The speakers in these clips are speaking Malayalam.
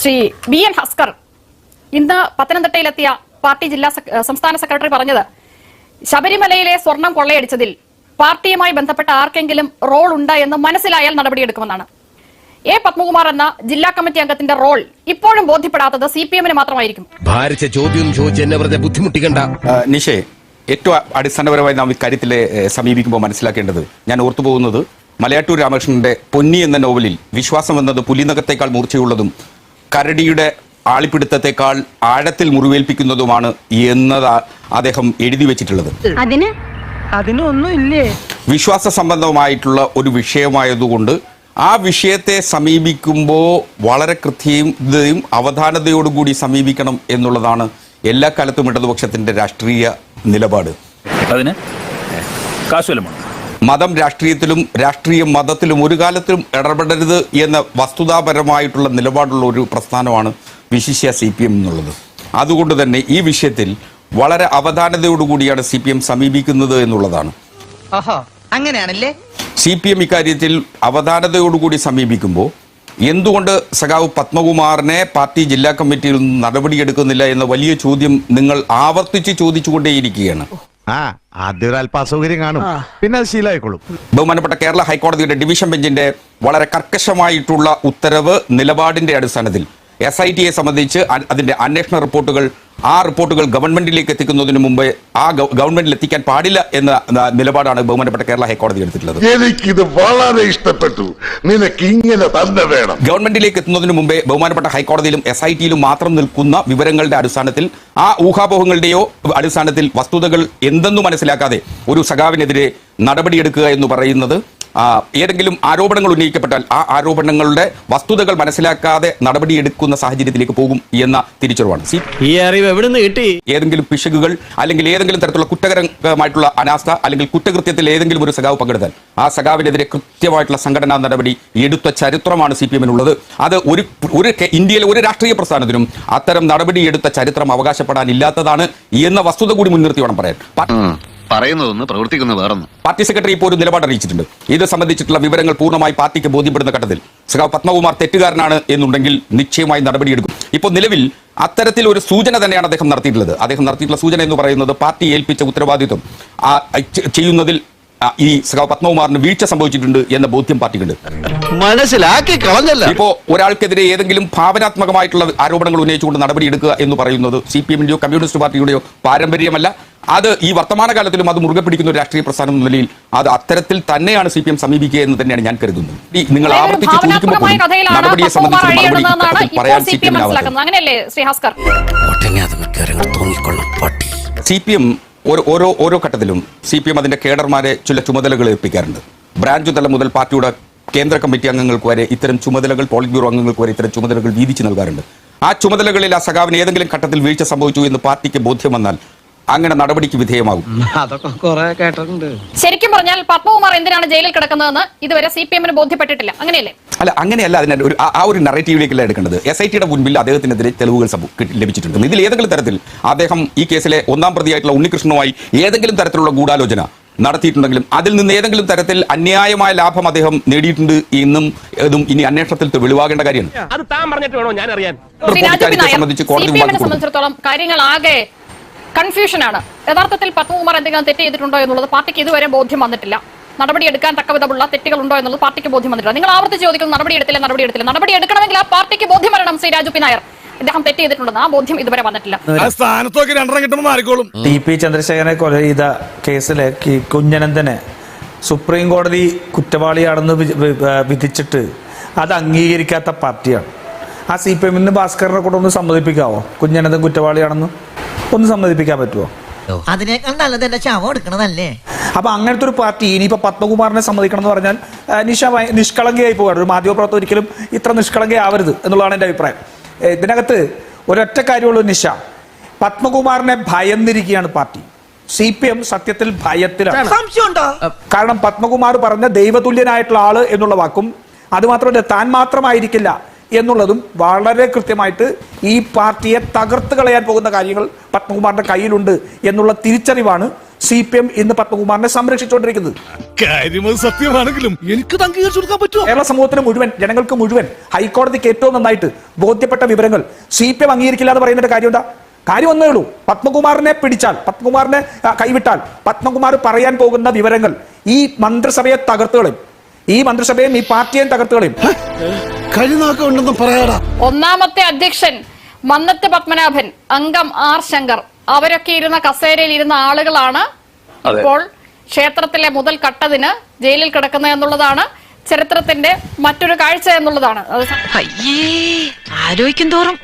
ശ്രീ ബി എൻ ഹസ്കർ ഇന്ന് പത്തനംതിട്ടയിലെത്തിയ പാർട്ടി ജില്ലാ സംസ്ഥാന സെക്രട്ടറി പറഞ്ഞത് ശബരിമലയിലെ സ്വർണം കൊള്ളയടിച്ചതിൽ പാർട്ടിയുമായി ബന്ധപ്പെട്ട ആർക്കെങ്കിലും റോൾ ഉണ്ട് എന്ന് മനസ്സിലായാൽ നടപടിയെടുക്കുമെന്നാണ്. എ പത്മകുമാർ എന്ന ജില്ലാ കമ്മിറ്റി അംഗത്തിന്റെ റോൾ ഇപ്പോഴും ബോധ്യപ്പെടാത്തത് സി പി എമ്മിന് മാത്രമായിരിക്കും. ഭാരിച്ച ചോദ്യം ചോദിച്ച് എന്നെ വെറുതെ ബുദ്ധിമുട്ടിക്കണ്ട. നിഷേ ഏറ്റവും അടിസ്ഥാനപരമായി നാം ഇക്കാര്യത്തിൽ സമീപിക്കുമ്പോൾ മനസ്സിലാക്കേണ്ടത് ഞാൻ ഓർത്തുപോകുന്നത് മലയാട്ടൂർ മലയാറ്റൂർ രാമകൃഷ്ണന്റെ പൊന്നി എന്ന നോവലിൽ വിശ്വാസം എന്നത് പുലിനകത്തേക്കാൾ മൂർച്ചയുള്ളതും കരടിയുടെ ആളിപ്പിടുത്തത്തെക്കാൾ ആഴത്തിൽ മുറിവേൽപ്പിക്കുന്നതുമാണ് എന്നത് അദ്ദേഹം എഴുതി വെച്ചിട്ടുള്ളത്. അതിന്? അതിനൊന്നും ഇല്ലേ? വിശ്വാസ സംബന്ധമായിട്ടുള്ള ഒരു വിഷയമായതുകൊണ്ട് ആ വിഷയത്തെ സമീപിക്കുമ്പോൾ വളരെ കൃത്യതയും അവധാനതയോടുകൂടി സമീപിക്കണം എന്നുള്ളതാണ് എല്ലാ കാലത്തും ഇടതുപക്ഷത്തിന്റെ രാഷ്ട്രീയ നിലപാട്. അതിന് കാശുവല്ലമാണ് മതം രാഷ്ട്രീയത്തിലും രാഷ്ട്രീയം മതത്തിലും ഒരു കാലത്തിലും ഇടപെടരുത് എന്ന വസ്തുതാപരമായിട്ടുള്ള നിലപാടുള്ള ഒരു പ്രസ്ഥാനമാണ് വിശിഷ്യ സി പി എം എന്നുള്ളത്. അതുകൊണ്ട് തന്നെ ഈ വിഷയത്തിൽ വളരെ അവധാനതയോടുകൂടിയാണ് സി പി എം സമീപിക്കുന്നത് എന്നുള്ളതാണ്. അങ്ങനെയാണല്ലേ? സി പി എം ഇക്കാര്യത്തിൽ അവധാനതയോടുകൂടി സമീപിക്കുമ്പോൾ എന്തുകൊണ്ട് സഖാവ് പത്മകുമാറിനെ പാർട്ടി ജില്ലാ കമ്മിറ്റിയിൽ നിന്ന് നടപടിയെടുക്കുന്നില്ല എന്ന വലിയ ചോദ്യം നിങ്ങൾ ആവർത്തിച്ച് ചോദിച്ചുകൊണ്ടേയിരിക്കുകയാണ്. ആ ആദ്യം ഒരു അല്പ അസൗകര്യം കാണും പിന്നെ അത് ശീലമായിക്കോളും. ബഹുമാനപ്പെട്ട കേരള ഹൈക്കോടതിയുടെ ഡിവിഷൻ ബെഞ്ചിന്റെ വളരെ കർക്കശമായിട്ടുള്ള ഉത്തരവ് നിലപാടിന്റെ അടിസ്ഥാനത്തിൽ. എസ് ഐ ടിയെ സംബന്ധിച്ച് അതിന്റെ അന്വേഷണ റിപ്പോർട്ടുകൾ ആ റിപ്പോർട്ടുകൾ ഗവൺമെന്റിലേക്ക് എത്തിക്കുന്നതിന് മുമ്പ് ആ ഗവൺമെന്റിൽ എത്തിക്കാൻ പാടില്ല എന്ന നിലപാടാണ് ബഹുമാനപ്പെട്ട കേരള ഹൈക്കോടതി എടുത്തിട്ടുള്ളത്. എനിക്കിത് വളരെ ഇഷ്ടപ്പെട്ടു. നിനക്ക് ഇങ്ങനെ തന്നെ വേണം. ഗവൺമെന്റിലേക്ക് എത്തുന്നതിന് മുമ്പേ ബഹുമാനപ്പെട്ട ഹൈക്കോടതിയിലും എസ് ഐ ടിയിലും മാത്രം നിൽക്കുന്ന വിവരങ്ങളുടെ അടിസ്ഥാനത്തിൽ ആ ഊഹാപോഹങ്ങളുടെയോ അടിസ്ഥാനത്തിൽ വസ്തുതകൾ എന്തെന്നു മനസ്സിലാക്കാതെ ഒരു സഖാവിനെതിരെ നടപടിയെടുക്കുക എന്ന് പറയുന്നത് ഏതെങ്കിലും ആരോപണങ്ങൾ ഉന്നയിക്കപ്പെട്ടാൽ ആ ആരോപണങ്ങളുടെ വസ്തുതകൾ മനസ്സിലാക്കാതെ നടപടിയെടുക്കുന്ന സാഹചര്യത്തിലേക്ക് പോകും എന്ന തിരിച്ചറിവാണ്. സി ഈ അറിവ് എവിടുന്ന് കിട്ടി? ഏതെങ്കിലും പിശകുകൾ അല്ലെങ്കിൽ ഏതെങ്കിലും തരത്തിലുള്ള കുറ്റകരമായിട്ടുള്ള അനാസ്ഥ അല്ലെങ്കിൽ കുറ്റകൃത്യത്തിൽ ഏതെങ്കിലും ഒരു സഖാവ് പങ്കെടുത്താൽ ആ സഖാവിനെതിരെ കൃത്യമായിട്ടുള്ള സംഘടനാ നടപടി എടുത്ത ചരിത്രമാണ് സി പി എമ്മിനുള്ളത്. അത് ഒരു ഒരു ഇന്ത്യയിലെ ഒരു രാഷ്ട്രീയ പ്രസ്ഥാനത്തിനും അത്തരം നടപടി എടുത്ത ചരിത്രം അവകാശപ്പെടാനില്ലാത്തതാണ് എന്ന വസ്തുത കൂടി മുൻനിർത്തി വേണം പറയാൻ. പറയുന്നതൊന്ന് പ്രവർത്തിക്കുന്ന വേറൊന്ന്. പാർട്ടി സെക്രട്ടറി ഇപ്പോൾ ഒരു നിലപാട് അറിയിച്ചിട്ടുണ്ട്. ഇത് സംബന്ധിച്ചിട്ടുള്ള വിവരങ്ങൾ പൂർണമായി പാർട്ടിക്ക് ബോധ്യപ്പെടുന്ന ഘട്ടത്തിൽ. സഖാവ് പത്മകുമാർ തെറ്റുകാരനാണ് എന്നുണ്ടെങ്കിൽ നിശ്ചയമായി നടപടിയെടുക്കും. ഇപ്പോൾ നിലവിൽ അത്തരത്തിൽ ഒരു സൂചന തന്നെയാണ് അദ്ദേഹം നടത്തിയിട്ടുള്ളത്. അദ്ദേഹം നടത്തിയിട്ടുള്ള സൂചന എന്ന് പറയുന്നത് പാർട്ടി ഏൽപ്പിച്ച ഉത്തരവാദിത്വം. ചെയ്യുന്നതിൽ ഈ സഖാവ് പത്മകുമാറിന് വീഴ്ച സംഭവിച്ചിട്ടുണ്ട് എന്ന ബോധ്യം പാർട്ടിക്കുണ്ട്. മനസ്സിലാക്കി കളഞ്ഞല്ല. ഇപ്പോ ഒരാൾക്കെതിരെ ഏതെങ്കിലും ഭാവനാത്മകമായിട്ടുള്ള ആരോപണങ്ങൾ ഉന്നയിച്ചുകൊണ്ട് നടപടിയെടുക്കുക എന്ന് പറയുന്നത് സി പി എമ്മിന്റെയോ കമ്മ്യൂണിസ്റ്റ് പാർട്ടിയുടെയോ പാരമ്പര്യമല്ല. അത് ഈ വർത്തമാനകാലത്തിലും അത് മുറുകെ പിടിക്കുന്ന ഒരു രാഷ്ട്രീയ പ്രസ്ഥാനം എന്ന നിലയിൽ അത് അത്തരത്തിൽ തന്നെയാണ് സി പി എം സമീപിക്കുക എന്ന് തന്നെയാണ് ഞാൻ കരുതുന്നത്. ഈ നിങ്ങൾ ആവർത്തിച്ചു ചോദിക്കുമ്പോൾ നടപടിയെ സംബന്ധിച്ച് പറയാൻ C C P P M അങ്ങനെയല്ലേ Shri Haskar? C P M ഓരോ ഓരോ ഘട്ടത്തിലും സി പി എം അതിന്റെ കേഡർമാരെ ചില ചുമതലകൾ ഏൽപ്പിക്കാറുണ്ട്. ബ്രാഞ്ച് തലം മുതൽ പാർട്ടിയുടെ കേന്ദ്ര കമ്മിറ്റി അംഗങ്ങൾക്ക് വരെ ഇത്തരം ചുമതലകൾ പോളിറ്റ് ബ്യൂറോ അംഗങ്ങൾക്ക് വരെ ഇത്തരം ചുമതലകൾ വീതിച്ചു നൽകാറുണ്ട്. ആ ചുമതലകളിൽ ആ സഖാവിന് ഏതെങ്കിലും ഘട്ടത്തിൽ വീഴ്ച സംഭവിച്ചു എന്ന് പാർട്ടിക്ക് ബോധ്യം വന്നാൽ അങ്ങനെ നടപടിക്ക് വിധേയമാകും. അതൊക്കെ കൊറേ കേട്ടിട്ടുണ്ട്. ശരിക്കും പറഞ്ഞാൽ പത്മകുമാർ എന്തിനാണ് ജയിലിൽ കിടക്കുന്നതെന്ന് ഇതുവരെ സി പി എമ്മിന് ബോധ്യപ്പെട്ടിട്ടില്ല. അങ്ങനെയല്ലേ? അല്ല അങ്ങനെയല്ല അതിനെ ഒരു ആ- ഒരു നറേറ്റീവിലേക്കല്ല എടുക്കേണ്ടത്. എസ് ഐ ടിയുടെ മുൻപിൽ അദ്ദേഹത്തിനെതിരെ തെളിവുകൾ ലഭിച്ചിട്ടുണ്ട്. ഇതിൽ ഏതെങ്കിലും തരത്തിൽ അദ്ദേഹം ഈ കേസിലെ ഒന്നാം പ്രതിയായിട്ടുള്ള ഉണ്ണികൃഷ്ണനുമായി ഏതെങ്കിലും തരത്തിലുള്ള ഗൂഢാലോചന നടത്തിയിട്ടുണ്ടെങ്കിലും അതിൽ നിന്ന് ഏതെങ്കിലും തരത്തിൽ അന്യായമായ ലാഭം അദ്ദേഹം നേടിയിട്ടുണ്ട് എന്നും ഇതും ഇനി അന്വേഷണത്തിൽ വെളിവാകേണ്ട കാര്യമാണ്. അത് താൻ പറഞ്ഞിട്ട് വേണോ? ഞാൻ അറിയാൻ ശ്രീ രാജു സംബന്ധിച്ച് കാര്യങ്ങൾ ആകെ കൺഫ്യൂഷനാണ്. യഥാർത്ഥത്തിൽ പത്മകുമാർ എന്തെങ്കിലും തെറ്റ് ചെയ്തിട്ടുണ്ടോ എന്നുള്ളത് പാർട്ടിക്ക് ഇതുവരെ ബോധ്യം വന്നിട്ടില്ല. നടപടി എടുക്കാൻ തക്ക വിധമുള്ള തെറ്റുകൾ ഉണ്ടോ എന്നുള്ളത് പാർട്ടിക്ക് ബോധ്യം വന്നിട്ടില്ല. നിങ്ങൾ ആവർത്തിച്ച് ചോദിക്കുന്നു നടപടി എടുത്തില്ല നടപടി എടുത്തില്ല. നടപടി എടുക്കണമെങ്കിൽ ആ പാർട്ടിക്ക് ബോധ്യം വരണം ശ്രീ രാജു പി നായർ. അദ്ദേഹം തെറ്റ് ചെയ്തിട്ടുണ്ടെന്ന് ആ ബോധ്യം ഇതുവരെ വന്നിട്ടില്ല. സ്ഥാനത്തൊക്കെ രണ്ടെണ്ണം കിട്ടുമ്പോൾ മാറിക്കോളും. ടി പി ചന്ദ്രശേഖരനെ കൊല ചെയ്ത കേസിലെ കുഞ്ഞനന്ദനെ സുപ്രീം കോടതി കുറ്റവാളിയാണെന്ന് വിധിച്ചിട്ട് അത് അംഗീകരിക്കാത്ത പാർട്ടിയാണ്. ആ സി പി എമ്മിന് ഭാസ്കറിനെ കൂടെ ഒന്ന് സമ്മതിപ്പിക്കാവോ? കുഞ്ഞനന്ദൻ കുറ്റവാളിയാണെന്ന്? ഒന്ന് സമ്മതിപ്പിക്കാൻ പറ്റുമോ അതിനേക്കാൾ നല്ലത് എന്റെ ശവം എടുക്കണതല്ലേ? അപ്പൊ അങ്ങനത്തെ ഒരു പാർട്ടി ഇനിയിപ്പോ പത്മകുമാറിനെ സമ്മതിക്കണം എന്ന് പറഞ്ഞാൽ നിഷ നിഷ്കളങ്കയായി പോകാറ് ഒരു മാധ്യമപ്രവർത്തകർ ഒരിക്കലും ഇത്ര നിഷ്കളങ്കയാവരുത് എന്നുള്ളതാണ് എന്റെ അഭിപ്രായം. ഇതിനകത്ത് ഒരൊറ്റ കാര്യമുള്ള നിഷ. പത്മകുമാറിനെ ഭയന്നിരിക്കുകയാണ് പാർട്ടി. സി പി എം സത്യത്തിൽ ഭയത്തിലാണ്. കാരണം പത്മകുമാർ പറഞ്ഞ ദൈവതുല്യനായിട്ടുള്ള ആൾ എന്നുള്ള വാക്കും അതുമാത്രമല്ല താൻ മാത്രമായിരിക്കില്ല എന്നുള്ളതും വളരെ കൃത്യമായിട്ട് ഈ പാർട്ടിയെ തകർത്ത് കളയാൻ പോകുന്ന കാര്യങ്ങൾ പത്മകുമാറിന്റെ കയ്യിലുണ്ട് എന്നുള്ള തിരിച്ചറിവാണ് സി പി എം ഇന്ന് പത്മകുമാറിനെ സംരക്ഷിച്ചുകൊണ്ടിരിക്കുന്നത്. സത്യമാണെങ്കിലും എനിക്ക് കേരള സമൂഹത്തിന് മുഴുവൻ ജനങ്ങൾക്ക് മുഴുവൻ ഹൈക്കോടതിക്ക് ഏറ്റവും നന്നായിട്ട് ബോധ്യപ്പെട്ട വിവരങ്ങൾ സി പി എം അംഗീകരിക്കില്ല എന്ന് പറയുന്ന കാര്യം എന്താ കാര്യം ഒന്നേ ഉള്ളൂ. പത്മകുമാറിനെ പിടിച്ചാൽ പത്മകുമാറിനെ കൈവിട്ടാൽ പത്മകുമാർ പറയാൻ പോകുന്ന വിവരങ്ങൾ ഈ മന്ത്രിസഭയെ തകർത്തുകളയും ഈ മന്ത്രിസഭയും ഈ പാർട്ടിയെയും തകർത്ത് കളയും. ഉണ്ടെന്ന് പറയാടാ. ഒന്നാമത്തെ അധ്യക്ഷൻ മന്നത്ത് പത്മനാഭൻ അംഗം ആർ ശങ്കർ. അവരൊക്കെ ഇരുന്ന കസേരയിൽ ഇരുന്ന ആളുകളാണ് ഇപ്പോൾ ക്ഷേത്രത്തിലെ മുതൽ കട്ടതിന് ജയിലിൽ കിടക്കുന്നത് എന്നുള്ളതാണ് ചരിത്രത്തിന്റെ മറ്റൊരു കാഴ്ച എന്നുള്ളതാണ്. അയ്യേ ആലോചിക്കും തോറും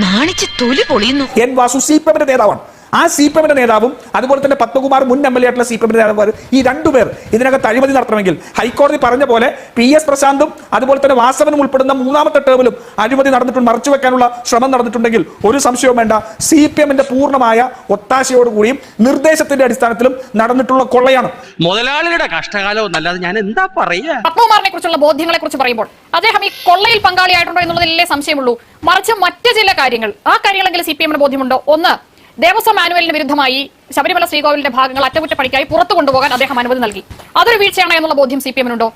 നാണിച്ച് തൊലി പൊളിയുന്നു. എൻ വാസു സി പി നേതാവാണ്. ആ സി പി എമ്മിന്റെ നേതാവും അതുപോലെ തന്നെ പത്മകുമാർ മുൻ എം എൽ എ ആയിട്ടുള്ള സി പി എമ്മിന്റെ നേതാവ് ഈ രണ്ടുപേർ ഇതിനകത്ത് അഴിമതി നടത്തണമെങ്കിൽ ഹൈക്കോടതി പറഞ്ഞ പോലെ പി എസ് പ്രശാന്തും അതുപോലെ തന്നെ വാസവനും ഉൾപ്പെടുന്ന മൂന്നാമത്തെ ടേമിലും അഴിമതി നടന്നിട്ടുണ്ട് മറച്ചു വെക്കാനുള്ള ശ്രമം നടന്നിട്ടുണ്ടെങ്കിൽ ഒരു സംശയവും വേണ്ട. സി പി എമ്മിന്റെ പൂർണമായ ഒത്താശയോടുകൂടിയും നിർദ്ദേശത്തിന്റെ അടിസ്ഥാനത്തിലും നടന്നിട്ടുള്ള കൊള്ളയാണ്. മുതലാളിയുടെ കഷ്ടകാലം എന്നല്ലാതെ ഞാൻ എന്താ പറയാ? പത്മകുമാറിനെ കുറിച്ചുള്ള ബോധ്യങ്ങളെ കുറിച്ച് പറയുമ്പോൾ അദ്ദേഹം ഈ കൊള്ളയിൽ പങ്കാളിയായിട്ടുണ്ടോ എന്നുള്ളതിലേ സംശയമുള്ളൂ. മറിച്ച് മറ്റ് ചില കാര്യങ്ങൾ. ആ കാര്യങ്ങളെങ്കിലും സി പി എമ്മിന് ബോധ്യമുണ്ടോ? ഒന്ന് ദേവസ്വം മാനുവലിന് വിരുദ്ധമായി ശബരിമല ശ്രീകോവിലിന്റെ ഭാഗങ്ങൾ അറ്റകുറ്റപ്പണിക്കായി പുറത്തു കൊണ്ടുപോകാൻ അദ്ദേഹം അനുമതി നൽകി. അതൊരു വീഴ്ചയാണ് എന്നുള്ള ബോധ്യം സി പി എമ്മിനുണ്ടോ?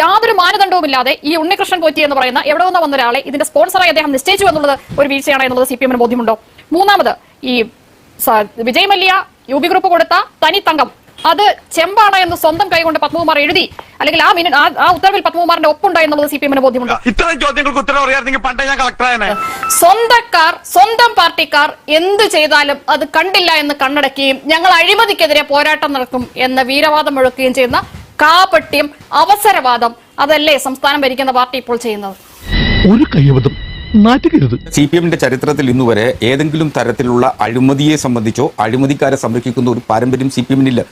യാതൊരു മാനദണ്ഡവുമില്ലാതെ ഈ ഉണ്ണികൃഷ്ണൻ പോറ്റി എന്ന് പറയുന്ന എവിടെ നിന്ന് വന്ന ഒരാളെ ഇതിന്റെ സ്പോൺസറായി അദ്ദേഹം നിശ്ചയിച്ചു എന്നുള്ളത് ഒരു വീഴ്ചയാണ് എന്നുള്ളത് സി പി എമ്മിന് ബോധ്യമുണ്ടോ? മൂന്നാമത് ഈ Vijay Mallya U B group കൊടുത്ത തനി തങ്കം അത് ചെമ്പാണ് എന്ന് സ്വന്തം കൈകൊണ്ട് പത്മകുമാർ എഴുതി. അല്ലെങ്കിൽ ആ മിനി ആ- ഉത്തരവിൽ പത്മകുമാറിന്റെ ഒപ്പുണ്ടോ എന്നുള്ളത് സി പി എമ്മിന് ബോധ്യമുണ്ട്. ഇത്തരം ചോദ്യങ്ങൾക്ക് ഉത്തരം അറിയാമെങ്കിൽ പണ്ടേ ഞാൻ സ്വന്തക്കാർ സ്വന്തം പാർട്ടിക്കാർ എന്ത് ചെയ്താലും അത് കണ്ടില്ല എന്ന് കണ്ണടക്കുകയും ഞങ്ങൾ അഴിമതിക്കെതിരെ പോരാട്ടം നടക്കും എന്ന വീരവാദം മുഴക്കുകയും ചെയ്യുന്ന കാപട്യം അവസരവാദം അതല്ലേ സംസ്ഥാനം ഭരിക്കുന്ന പാർട്ടി ഇപ്പോൾ ചെയ്യുന്നത്? ഒരു കൈവതം നാറ്റുകരുത് സി പി എമ്മിന്റെ ചരിത്രത്തിൽ ഇന്നുവരെ ഏതെങ്കിലും തരത്തിലുള്ള അഴിമതിയെ സംബന്ധിച്ചോ അഴിമതിക്കാരെ സംരക്ഷിക്കുന്ന ഒരു പാരമ്പര്യം സി പി എമ്മിനില്ല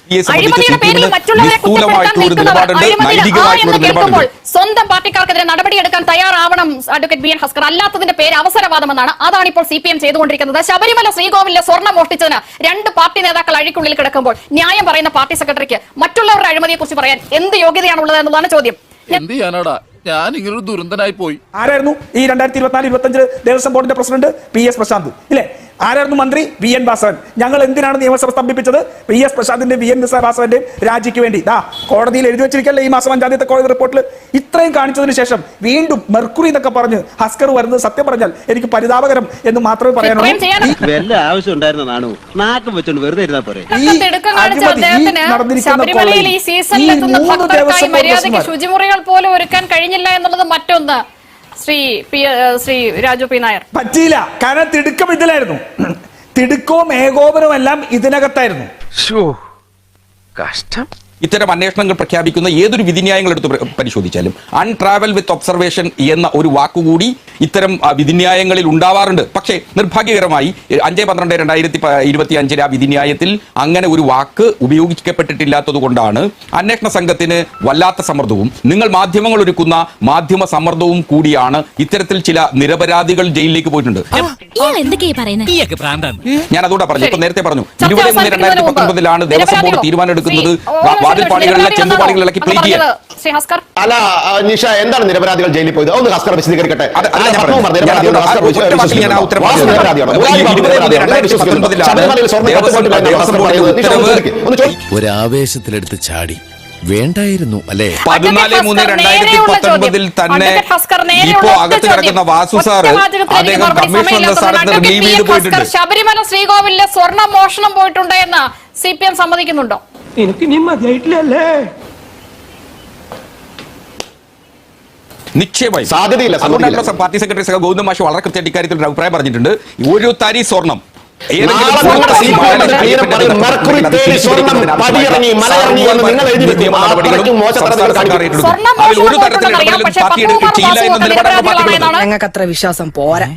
സ്വന്തം പാർട്ടിക്കാർക്കെതിരെ നടപടിയെടുക്കാൻ തയ്യാറാവണം അഡ്വക്കേറ്റ് ബി എൻ ഹസ്കർ. അല്ലാത്തതിന്റെ പേര് അവസരവാദമെന്നാണ് അതാണ് ഇപ്പോൾ സി പി എം ചെയ്തുകൊണ്ടിരിക്കുന്നത്. ശബരിമല ശ്രീകോവിലെ സ്വർണം മോഷ്ടിച്ചതിന് രണ്ട് പാർട്ടി നേതാക്കൾ അഴിക്കുള്ളിൽ കിടക്കുമ്പോൾ ന്യായം പറയുന്ന പാർട്ടി സെക്രട്ടറിക്ക് മറ്റുള്ളവരുടെ അഴിമതിയെ കുറിച്ച് പറയാൻ എന്ത് യോഗ്യതയാണുള്ളത് എന്നുള്ളതാണ് ചോദ്യം. എന്ത് ചെയ്യാനാടാ? ഞാൻ ഇങ്ങനൊരു ദുരന്തനായി പോയി. ആരായിരുന്നു? ഈ രണ്ടായിരത്തി ഇരുപത്തിനാല് ഇരുപത്തഞ്ച് ദേവസ്വം ബോർഡിന്റെ പ്രസിഡന്റ് പി എസ് പ്രശാന്ത് ഇല്ലേ? ആരായിരുന്നു മന്ത്രി? V N Vasavan. ഞങ്ങൾ എന്തിനാണ് നിയമസഭ സ്തംഭിപ്പിച്ചത്? പി എസ് പ്രസാദിന്റെ വി എൻ വാസവന്റെ രാജിക്ക് വേണ്ടി. ദാ കോടതിയിൽ എഴുതി വെച്ചിരിക്കല്ലേ ഈ മാസം അഞ്ചാം തീയതി കോടതി റിപ്പോർട്ടിൽ ഇത്രയും കാണിച്ചതിന് ശേഷം വീണ്ടും മെർക്കുറി എന്നൊക്കെ പറഞ്ഞ് ഹസ്കർ വരുന്നത് സത്യം പറഞ്ഞാൽ എനിക്ക് പരിതാപകരം എന്ന് മാത്രമേ പറയാനുള്ളൂ. ശുചിമുറികൾ പോലും ഒരുക്കാൻ കഴിഞ്ഞില്ല എന്നുള്ളത് മറ്റൊന്ന്. Shri P Shri Raju P Nair. പറ്റിയില്ല. കാരണം തിടുക്കം ഇതിലായിരുന്നു. തിടുക്കവും ഏകോപനവും എല്ലാം ഇതിനകത്തായിരുന്നു. കഷ്ടം. ഇത്തരം അന്വേഷണങ്ങൾ പ്രഖ്യാപിക്കുന്ന ഏതൊരു വിധിന്യായങ്ങൾ എടുത്ത് പ്ര- പരിശോധിച്ചാലും അൺട്രാവൽ വിത്ത് ഒബ്സർവേഷൻ എന്ന ഒരു വാക്കുകൂടി ഇത്തരം വിധിന്യായങ്ങളിൽ ഉണ്ടാവാറുണ്ട്. പക്ഷേ നിർഭാഗ്യകരമായി അഞ്ച് പന്ത്രണ്ട് രണ്ടായിരത്തി ഇരുപത്തി അഞ്ചിലെ ആ വിധിന്യായത്തിൽ അങ്ങനെ ഒരു വാക്ക് ഉപയോഗിക്കപ്പെട്ടിട്ടില്ലാത്തത് കൊണ്ടാണ് അന്വേഷണ സംഘത്തിന് വല്ലാത്ത സമ്മർദ്ദവും. നിങ്ങൾ മാധ്യമങ്ങൾ ഒരുക്കുന്ന മാധ്യമ സമ്മർദ്ദവും കൂടിയാണ് ഇത്തരത്തിൽ ചില നിരപരാധികൾ ജയിലിലേക്ക് പോയിട്ടുണ്ട്. ഞാൻ അതുകൂടെ പറഞ്ഞു. ഇപ്പൊ നേരത്തെ പറഞ്ഞു. ഇരുപത് മൂന്ന് രണ്ടായിരത്തി പത്തൊമ്പതിലാണ് ദേവസ്വം ബോർഡ്? തീരുമാനം എടുക്കുന്നത് വാതിൽപ്പാടികളിലെ? പ്ലേറ്റ് ശ്രീ അല്ല നിഷ എന്താണ് നിരപരാധികൾ ജയിലിൽ പോയത്? ഒന്ന് ഹസ്കർ വിശദീകരിക്കട്ടെ. ഒരാവേശത്തിലെടുത്ത് ചാടി. വേണ്ടായിരുന്നു അല്ലേ? പതിനാല് മൂന്ന് രണ്ടായിരത്തി പത്തൊൻപതിൽ തന്നെ ഇപ്പോ അകത്ത് കിടക്കുന്ന വാസു സാറ് വാചകത്തിൽ അദ്ദേഹം കമ്മീഷണർ സ്ഥാനത്ത് റിലീവ് ചെയ്ത് പോയിട്ടുണ്ട്. ശബരിമല ശ്രീകോവിലെ സ്വർണ മോഷണം പോയിട്ടുണ്ട് എന്ന് സി പി എം സമ്മതിക്കുന്നുണ്ടോ? എനിക്ക് ഇനി മതിയായിട്ടില്ലല്ലേ? നിശ്ചയമായി. സാധ്യതയില്ല. അതുകൊണ്ടാണ് പാർട്ടി സെക്രട്ടറി സഹ ഗൗതം മാഷ് വളരെ കൃത്യമായിട്ട് ഇക്കാര്യത്തിൽ ഒരു അഭിപ്രായം പറഞ്ഞിട്ടുണ്ട്. ഒരു തരി സ്വർണം. ഞങ്ങൾക്ക് അത്ര വിശ്വാസം പോരാ.